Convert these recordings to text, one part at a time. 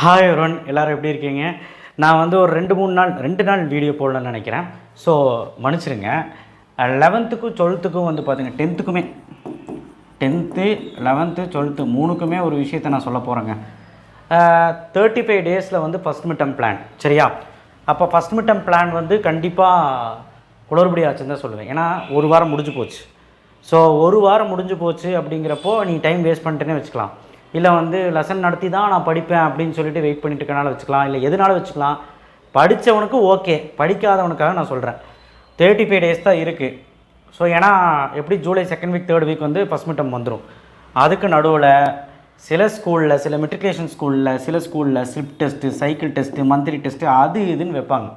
Hi ஒருவன் எல்லோரும் எப்படி இருக்கீங்க? நான் வந்து ஒரு ரெண்டு மூணு நாள் ரெண்டு நாள் வீடியோ போடலான்னு நினைக்கிறேன். ஸோ மன்னிச்சிருங்க. லெவன்த்துக்கும் டுவெல்த்துக்கும் வந்து பார்த்திங்க டென்த்துக்குமே டென்த்து லெவன்த்து டுவெல்த்து மூணுக்குமே ஒரு விஷயத்தை நான் சொல்ல போகிறேங்க தேர்ட்டி ஃபைவ் டேஸில் வந்து ஃபஸ்ட் மிட்டம் பிளான் சரியா? அப்போ ஃபஸ்ட் மிட்டம் பிளான் வந்து கண்டிப்பாக குளறுபடி ஆச்சுன்னு தான் சொல்லுவேன். ஏன்னா ஒரு வாரம் முடிஞ்சு போச்சு. ஸோ ஒரு வாரம் முடிஞ்சு போச்சு அப்படிங்கிறப்போ நீ டைம் வேஸ்ட் பண்ணிட்டேனே வச்சுக்கலாம். இல்லை வந்து லெசன் நடத்தி தான் நான் படிப்பேன் அப்படின்னு சொல்லிட்டு வெயிட் பண்ணிட்டு இருக்கனால வச்சுக்கலாம். இல்லை எதனால வச்சுக்கலாம். படித்தவனுக்கு ஓகே படிக்காதவனுக்காக நான் சொல்கிறேன் தேர்ட்டி ஃபைவ் டேஸ் தான் இருக்குது ஸோ ஏன்னா எப்படி July second week third week வந்து ஃபஸ்ட் மிட்டம் வந்துடும் அதுக்கு நடுவில் சில ஸ்கூலில் சில மெட்ரிகுலேஷன் ஸ்கூலில் சில ஸ்கூலில் slip test cycle test monthly test அது இதுன்னு வைப்பாங்க.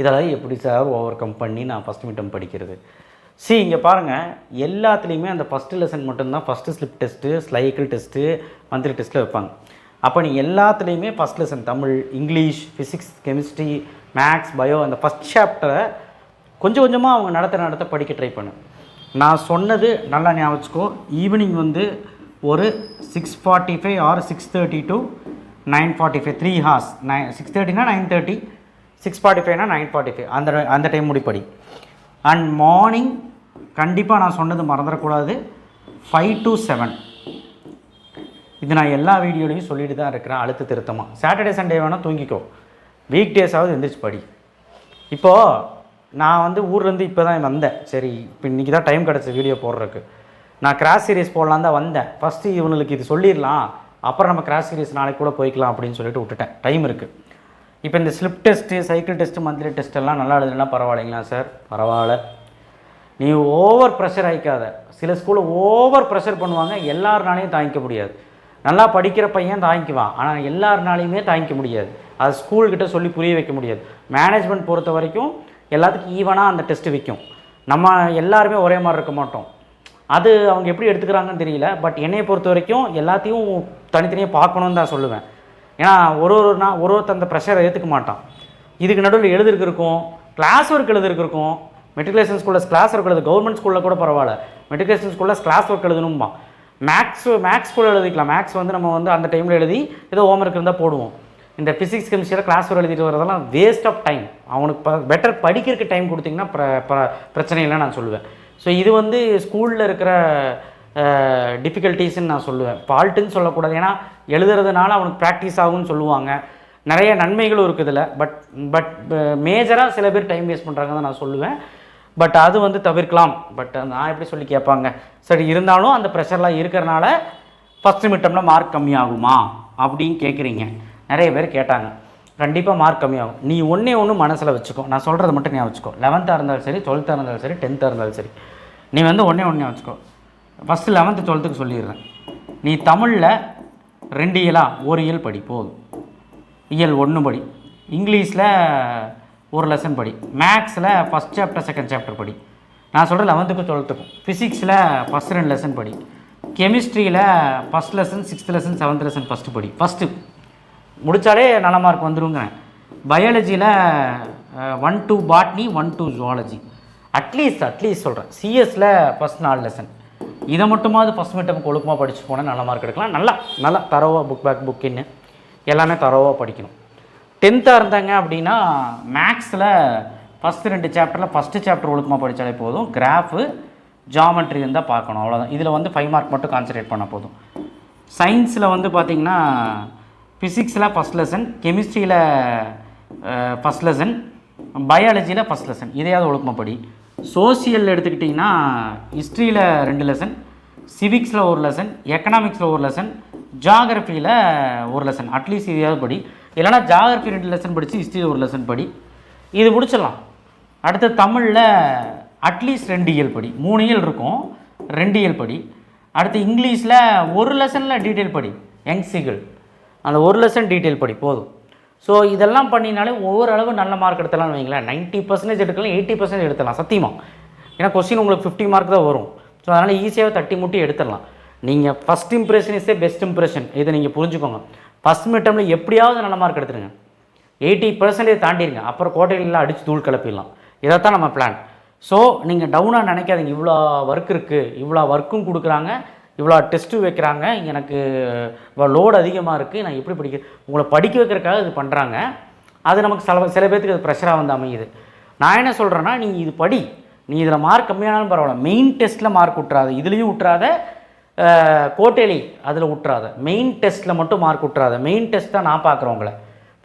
இதெல்லாம் எப்படி சார் ஓவர் கம் பண்ணி நான் ஃபஸ்ட் மிட்டம் படிக்கிறது? சி இங்கே பாருங்கள் எல்லாத்துலேயுமே அந்த ஃபஸ்ட்டு லெசன் மட்டும்தான் first slip test cycle test monthly டெஸ்ட்டில் வைப்பாங்க. அப்போ நீ எல்லாத்துலேயுமே first lesson Tamil English physics chemistry maths bio அந்த ஃபஸ்ட் சாப்டரை கொஞ்சம் கொஞ்சமாக அவங்க நடத்த நடத்த படிக்க ட்ரை பண்ணு. நான் சொன்னது நல்லா ஞாபகம் ஈவினிங் வந்து ஒரு six forty five or six thirty to nine forty five three hours nine six தேர்ட்டினா nine thirty six forty ஃபைவ்னா நைன் ஃபார்ட்டி ஃபைவ் அந்த அந்த டைம் முடிப்படி. அண்ட் மார்னிங் கண்டிப்பாக நான் சொன்னது மறந்துடக்கூடாது. ஃபைவ் டு செவன் இது நான் எல்லா வீடியோலையும் சொல்லிட்டு தான் இருக்கிறேன் அழுத்த திருத்தமாக சாட்டர்டே சண்டே வேணால் தூங்கிக்கோ. வீக் டேஸாவது எந்திரிச்சு படி. இப்போது நான் வந்து ஊர்லேருந்து இப்போ தான் வந்தேன். சரி இப்போ இன்றைக்கி தான் டைம் கிடச்சி வீடியோ போடுறதுக்கு. நான் கிராஸ் சீரீஸ் போடலாம் தான் வந்தேன். ஃபஸ்ட்டு இவனுக்கு இது சொல்லிடலாம். அப்புறம் நம்ம கிராஸ் சீரீஸ் நாளைக்கு கூட போய்க்கலாம் அப்படின்னு சொல்லிட்டு விட்டுட்டேன். டைம் இருக்குது இப்போ இந்த slip test cycle test monthly test எல்லாம் நல்லா எழுதுனா பரவாயில்லைங்களா சார்? பரவாயில்ல. நீ ஓவர் ப்ரெஷர் ஆகிக்காத சில ஸ்கூலில் ஓவர் ப்ரெஷர் பண்ணுவாங்க எல்லாருனாலையும் தாங்கிக்க முடியாது. நல்லா படிக்கிற பையன் தாங்கிக்குவான் ஆனால் எல்லாருனாலையுமே தாங்கிக்க முடியாது. அது ஸ்கூல்கிட்ட சொல்லி புரிய வைக்க முடியாது. மேனேஜ்மெண்ட் பொறுத்த வரைக்கும் எல்லாத்துக்கும் ஈவனாக அந்த டெஸ்ட்டு விற்கும் நம்ம எல்லாருமே ஒரே மாதிரி இருக்க மாட்டோம். அது அவங்க எப்படி எடுத்துக்கிறாங்கன்னு தெரியல பட் என்னையை பொறுத்த வரைக்கும் எல்லாத்தையும் தனித்தனியாக பார்க்கணுன்னு தான் சொல்லுவேன். ஏன்னா ஒரு ஒரு நான் ஒரு ஒருத்தர் அந்த ப்ரெஷரை ஏற்றுக்க மாட்டான். இதுக்கு நடுவில் எழுதிருக்கிருக்கும் கிளாஸ் ஒர்க் எழுதிருக்கிருக்கும் மெட்ரிகுலேஷன் ஸ்கூலில் கிளாஸ் ஒர்க் எழுது கவர்மெண்ட் ஸ்கூலில் கூட பரவாயில்ல. மெட்ரிகுலேஷன் ஸ்கூலில் கிளாஸ் ஒர்க் எழுதணும்பா மேக்ஸ் மேக்ஸ் கூட எழுதிக்கலாம். மேக்ஸ் வந்து நம்ம வந்து அந்த டைமில் எழுதி ஏதோ ஹோம் ஒர்க் இருந்தால் போடுவோம். இந்த ஃபிசிக்ஸ் கெமிஸ்ட்ரியில் கிளாஸ் ஒர்க் எழுதிட்டு வரதெல்லாம் வேஸ்ட் ஆஃப் டைம் அவனுக்கு ப பெட்டர் படிக்கிறதுக்கு டைம் கொடுத்தீங்கன்னா பிர- பிரச்சனை இல்லைன்னு நான் சொல்லுவேன். ஸோ இது வந்து ஸ்கூலில் இருக்கிற டிஃபிகல்ட்டிஸ்ன்னு நான் சொல்லுவேன். ஃபால்ட்டுன்னு சொல்லக்கூடாது. ஏன்னா எழுதுறதுனால அவனுக்கு ப்ராக்டிஸ் ஆகும்னு சொல்லுவாங்க. நிறைய நன்மைகளும் இருக்குது இதில். பட் பட் மேஜராக சில பேர் டைம் வேஸ்ட் பண்ணுறாங்க தான் நான் சொல்லுவேன். பட் அது வந்து தவிர்க்கலாம். பட் நான் எப்படி சொல்லி கேட்பாங்க? சரி இருந்தாலும் அந்த ப்ரெஷர்லாம் இருக்கிறனால ஃபஸ்ட்டு மிட்டமில் மார்க் கம்மியாகுமா? அப்படின்னு கேட்குறீங்க நிறைய பேர் கேட்டாங்க. கண்டிப்பாக மார்க் கம்மியாகும். நீ ஒன்றே ஒன்று மனசில் வச்சுக்கோ. நான் சொல்கிறத மட்டும் ஞாபகம் வச்சுக்கோ. லெவன்த்தாக இருந்தாலும் சரி டுவெல்த்தாக இருந்தாலும் சரி டென்த்தாக இருந்தாலும் சரி. நீ வந்து ஒன்றே ஒன்றே வச்சுக்கோ. ஃபஸ்ட்டு லெவன்த்து டுவெல்த்துக்கு சொல்லிடுறேன். நீ தமிழில் ரெண்டு இயலாக ஒரு இயல் படி போதும். இயல் ஒன்று படி. இங்கிலீஷில் ஒரு லெசன் படி. மேக்ஸில் ஃபஸ்ட் சாப்டர் செகண்ட் சாப்டர் படி. நான் சொல்கிறேன் லெவன்த்துக்கும் டுவெல்த்துக்கும் ஃபிசிக்ஸில் ஃபஸ்ட் ரெண்டு லெசன் படி. கெமிஸ்ட்ரியில் first lesson sixth lesson seventh lesson first படி. ஃபஸ்ட்டு முடித்தாலே நல்ல மார்க் வந்துருங்க பயாலஜியில் one two botany one two zoology at least at least சொல்கிறேன் சிஎஸில் ஃபஸ்ட் நாலு லெசன் இதை மட்டுமாவது ஃபஸ்ட் மிட்டம் ஒழுக்கமாக படித்து போனால் நல்ல மார்க் எடுக்கலாம். நல்லா நல்லா தரவாக புக் பேக் புக்கின்னு எல்லாமே தரவாக படிக்கணும். டென்த்தாக இருந்தாங்க அப்படின்னா மேக்ஸில் ஃபஸ்ட்டு ரெண்டு சாப்டரில் ஃபஸ்ட்டு சாப்டர் ஒழுக்கமாக படித்தாலே போதும். கிராஃபு ஜாமெட்ரி இருந்தால் பார்க்கணும். அவ்வளோதான் இதில் வந்து ஃபைவ் மார்க் மட்டும் கான்சன்ட்ரேட் பண்ணால் போதும். சயின்ஸில் வந்து பார்த்திங்கன்னா ஃபிசிக்ஸில் ஃபஸ்ட் லெசன் கெமிஸ்ட்ரியில் ஃபஸ்ட் லெசன் பயாலஜியில் ஃபஸ்ட் லெசன் இதையாவது ஒழுக்கமாக படி. சோசியல் எடுத்துக்கிட்டிங்கன்னா ஹிஸ்ட்ரியில் ரெண்டு லெசன் சிவிக்ஸில் ஒரு லெசன் எக்கனாமிக்ஸில் ஒரு லெசன் ஜாகிரஃபியில் ஒரு லெசன் அட்லீஸ்ட் இதையாவது படி. இல்லைனா ஜாகிரஃபி ரெண்டு லெசன் படித்து ஹிஸ்ட்ரியில் ஒரு லெசன் படி. இது முடிச்சிடலாம். அடுத்து தமிழில் அட்லீஸ்ட் ரெண்டு இயல் படி. மூணு இயல் இருக்கும். ரெண்டு இயல் படி. அடுத்து இங்கிலீஷில் ஒரு லெசனில் டீட்டெயில் படி. யங் சிகிள் அந்த ஒரு லெசன் டீட்டெயில் படி. போதும். ஸோ இதெல்லாம் பண்ணினாலே ஒவ்வொரு அளவு நல்ல மார்க் எடுத்தலாம் வைங்களேன். நைன்ட்டி பர்சன்டேஜ் எடுக்கலாம் எயிட்டி பர்சன்டேஜ் எடுத்துடலாம் சத்தியமாக ஏன்னா கொஸ்டின் உங்களுக்கு ஃபிஃப்டி மார்க் தான் வரும். ஸோ அதனால் ஈஸியாக தட்டி முட்டி எடுத்துடலாம். நீங்கள் first impression is best impression இதை நீங்கள் புரிஞ்சுக்கோங்க. ஃபஸ்ட் மிட்டமில் எப்படியாவது நல்ல மார்க் எடுத்துருங்க எயிட்டி பர்சன்டேஜ் தாண்டிடுங்க அப்புறம் கோட்டையிலாம் அடித்து தூள் கிளப்பிடலாம். இதை தான் நம்ம பிளான் ஸோ நீங்கள் டவுனாக நினைக்காதீங்க. இவ்வளோ ஒர்க் இருக்குது இவ்வளோ ஒர்க்கும் கொடுக்குறாங்க. இவ்வளோ டெஸ்ட்டு வைக்கிறாங்க. எனக்கு லோடு அதிகமாக இருக்குது நான் எப்படி படிக்க உங்களை படிக்க வைக்கிறதுக்காக இது பண்ணுறாங்க அது நமக்கு சில சில பேர்த்துக்கு அது ப்ரெஷராக வந்து அமையுது. நான் என்ன சொல்கிறேன்னா நீ இது படி. நீ இதில் மார்க் கம்மியானாலும் பரவாயில்ல. மெயின் டெஸ்ட்டில் மார்க் விட்றாத இதுலேயும் விட்றாத கோட்டேலி அதில் விட்றாத மெயின் டெஸ்ட்டில் மட்டும் மார்க் விட்றாத மெயின் டெஸ்ட் தான் நான் பார்க்குறேன் உங்களை.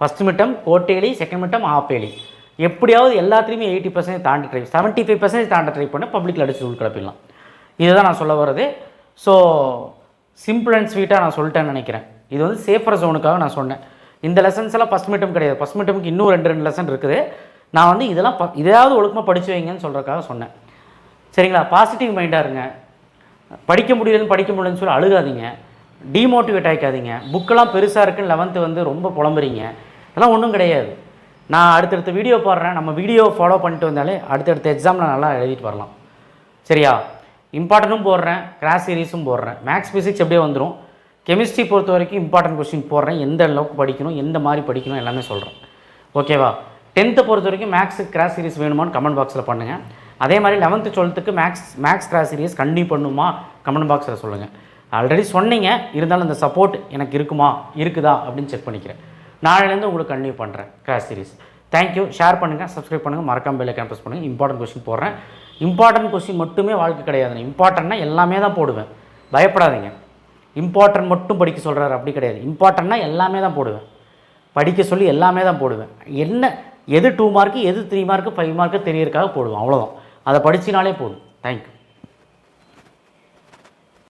ஃபஸ்ட் மிட்டம் கோட்டேலி செகண்ட் மிட்டம் ஆப்பேலி எப்படியாவது எல்லாத்துலேயுமே எயிட்டி பர்சன்டேஜ் தாண்டி ட்ரை செவன்ட்டி ஃபைவ் பர்சன்டேஜ் தாண்ட ட்ரை பண்ண பப்ளிக்கில் அடிச்சு உள் கிளப்பிடலாம். இதுதான் நான் சொல்ல வர்றது. ஸோ சிம்பிள் அண்ட் ஸ்வீட்டாக நான் சொல்லிட்டேன்னு நினைக்கிறேன். இது வந்து சேஃபர் ஜோனுக்காக நான் சொன்னேன். இந்த லெசன்ஸ் எல்லாம் ஃபஸ்ட் மீட்டம் கிடையாது. ஃபஸ்ட் மீட்டமுக்கு இன்னும் ரெண்டு ரெண்டு லெசன் இருக்குது. நான் வந்து இதெல்லாம் ப இதாவது ஒழுக்கமாக படிச்சு வைங்கன்னு சொல்கிறதுக்காக சொன்னேன். சரிங்களா? பாசிட்டிவ் மைண்டாக இருங்க. படிக்க முடியலன்னு படிக்க முடியலன்னு சொல்லி அழுகாதீங்க. டீமோட்டிவேட் ஆகிக்காதீங்க புக்கெல்லாம் பெருசாக இருக்குன்னு லெவன்த்து வந்து ரொம்ப புலம்புறீங்க. அதெல்லாம் ஒன்றும் கிடையாது. நான் அடுத்தடுத்த வீடியோ போடுறேன். நம்ம வீடியோ ஃபாலோ பண்ணிட்டு வந்தாலே அடுத்தடுத்த எக்ஸாமில் நல்லா எழுதிட்டு வரலாம். சரியா? இம்பார்ட்டனும் போடுறேன் கிராஸ் சீரிஸும் போடுறேன். மேக்ஸ் ஃபிசிக்ஸ் எப்படியே வந்துடும் கெமிஸ்ட்ரி பொறுத்த வரைக்கும் இம்பார்ட்டன்ட் கொஸ்டின் போடுறேன். எந்த அளவுக்கு படிக்கணும் எந்த மாதிரி படிக்கணும் எல்லாமே சொல்கிறேன் ஓகேவா டென்த்தை பொறுத்த வரைக்கும் மேக்ஸ் கிராஸ் சீரிஸ் வேணுமான்னு கமெண்ட் பாக்ஸில் பண்ணுங்கள் அதே மாதிரி eleventh டுவெல்த்துக்கு maths maths cross series continue பண்ணுமா? கமெண்ட் பாக்ஸில் சொல்லுங்கள் ஆல்ரெடி சொன்னீங்க. இருந்தாலும் அந்த சப்போர்ட் எனக்கு இருக்குமா? இருக்குதா? அப்படின்னு செக் பண்ணிக்கிறேன். நாளையிலேருந்து உங்களுக்கு கண்டினியூ பண்ணுறேன் cross series thank you share பண்ணுங்கள் சப்ஸ்கிரைப் பண்ணுங்கள் மறக்காம பெல்லை கேம்பஸ் பண்ணுங்கள் இம்பார்ட்டன்ட் கொஸ்டின் போடுறேன். இம்பார்ட்டன்ட் கொஸ்டின் மட்டுமே வாழ்க்கை கிடையாதுண்ணே. இம்பார்ட்டன்னா எல்லாமே தான் போடுவேன். பயப்படாதீங்க. இம்பார்ட்டன்ட் மட்டும் படிக்க சொல்கிறாரு அப்படி கிடையாது. இம்பார்ட்டன்னா எல்லாமே தான் போடுவேன். படிக்க சொல்லி எல்லாமே தான் போடுவேன். என்ன எது டூ மார்க்கு எது த்ரீ மார்க்கு ஃபைவ் மார்க்கு தெரியறதுக்காக போடுவேன். அவ்வளோதான் அதை படிச்சினாலே போதும். தேங்க்யூ